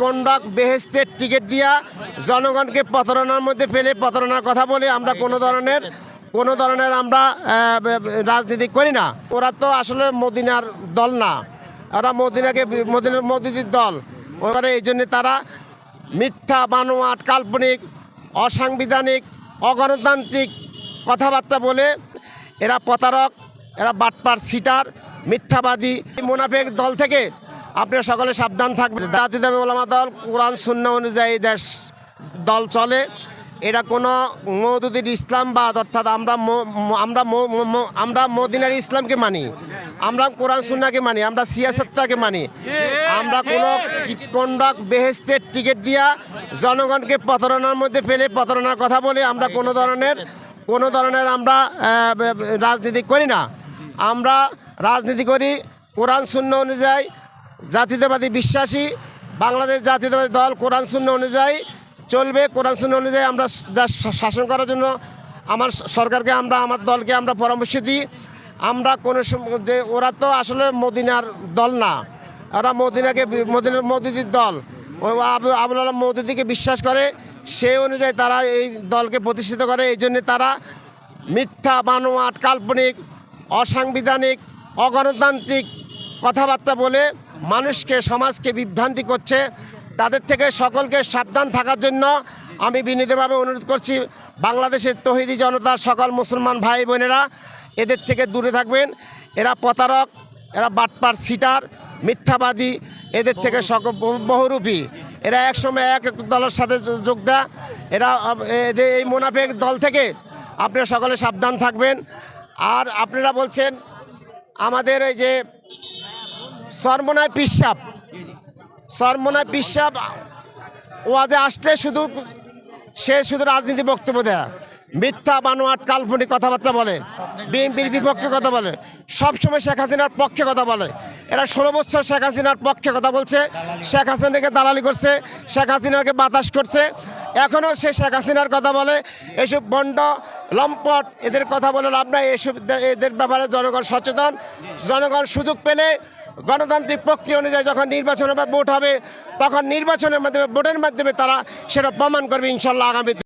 Conduct বেহেস্তের ticket দিয়া জনগণকে প্রতারণার মধ্যে ফেলে প্রতারণার কথা বলে আমরা কোনো ধরনের কোনো ধরনের আমরা রাজনীতি করি না। ওরা তো আসলে মদিনার দল না। ওরা মদিনাকে, মদিনার মোদির দল। ওখানে এই জন্যে তারা মিথ্যা, বানোয়াট, কাল্পনিক, অসাংবিধানিক, অগণতান্ত্রিক কথাবার্তা বলে এরা প্রতারক, এরা বাটপার, সিটার, মিথ্যাবাদী মুনাফেক দল থেকে আপনারা সকলে সাবধান থাকবেন। জাতীয় ওলামা দল কোরআন শূন্য অনুযায়ী দেশ, দল চলে। এটা কোনো মৌদুদির ইসলামবাদ অর্থাৎ আমরা আমরা আমরা মদিনার ইসলামকে মানি, আমরা কোরআন সুন্নাকে মানি, আমরা সিয়াসত্তাকে মানি। আমরা কোনো কন্ডাক্ট বেহেস্তের টিকিট দিয়া জনগণকে প্রতারণার মধ্যে ফেলে প্রতারণার কথা বলে আমরা কোনো ধরনের কোনো ধরনের আমরা রাজনীতি করি না। আমরা রাজনীতি করি কোরআন শূন্য অনুযায়ী জাতীয়তাবাদী বিশ্বাসী, বাংলাদেশ জাতীয়তাবাদী দল কোরআন শূন্য অনুযায়ী চলবে। কোরআন শূন্য অনুযায়ী আমরা দেশ শাসন করার জন্য আমার সরকারকে আমরা, আমার দলকে আমরা পরামর্শ দিই। আমরা কোনো যে ওরা তো আসলে মদিনার দল না। ওরা মদিনাকে মদিনার মোদির দল। আবুল মৌদুদিকে বিশ্বাস করে। সেই অনুযায়ী তারা এই দলকে প্রতিষ্ঠিত করে। এই জন্যে তারা মিথ্যা, বানোয়াট, কাল্পনিক, অসাংবিধানিক, অগণতান্ত্রিক কথাবার্তা বলে মানুষকে, সমাজকে বিভ্রান্তি করছে। তাদের থেকে সকলকে সাবধান থাকার জন্য আমি বিনীতভাবে অনুরোধ করছি, বাংলাদেশের তহিদি জনতা সকল মুসলমান ভাই বোনেরা, এদের থেকে দূরে থাকবেন। এরা প্রতারক, এরা বাটপার সিটার, মিথ্যাবাদী, এদের থেকে সকল বহু- বহুরূপী। এরা একসময় এক এক দলের সাথে যোগ দেয়। এরা, এদের এই মোনাফেক দল থেকে আপনারা সকলে সাবধান থাকবেন। আর আপনারা বলছেন, আমাদের এই যে সরমনায় পিসাব। সরমনায় পিসাব, ওয়াজে আসতে শুধু, সে শুধু রাজনীতি বক্তব্য দেয়। মিথ্যা, বানোয়াট, কাল্পনিক কথাবার্তা বলে। বিএনপির বিপক্ষে কথা বলে। সবসময় শেখ হাসিনার পক্ষে কথা বলে। এরা ষোলো বছর শেখ হাসিনার পক্ষে কথা বলছে। শেখ হাসিনাকে দালালি করছে। শেখ হাসিনাকে বাতাস করছে। এখনও সে শেখ হাসিনার কথা বলে। এসব বন্ড, লম্পট, এদের কথা বলে লাভ নাই। এসব, এদের ব্যাপারে জনগণ সচেতন। জনগণ সুযোগ পেলে গণতান্ত্রিক প্রক্রিয়া অনুযায়ী যখন নির্বাচন হবে ভোট হবে, তখন নির্বাচনের মাধ্যমে, ভোটের মাধ্যমে তারা সেটা প্রমাণ করবে ইনশাল্লাহ আগামীতে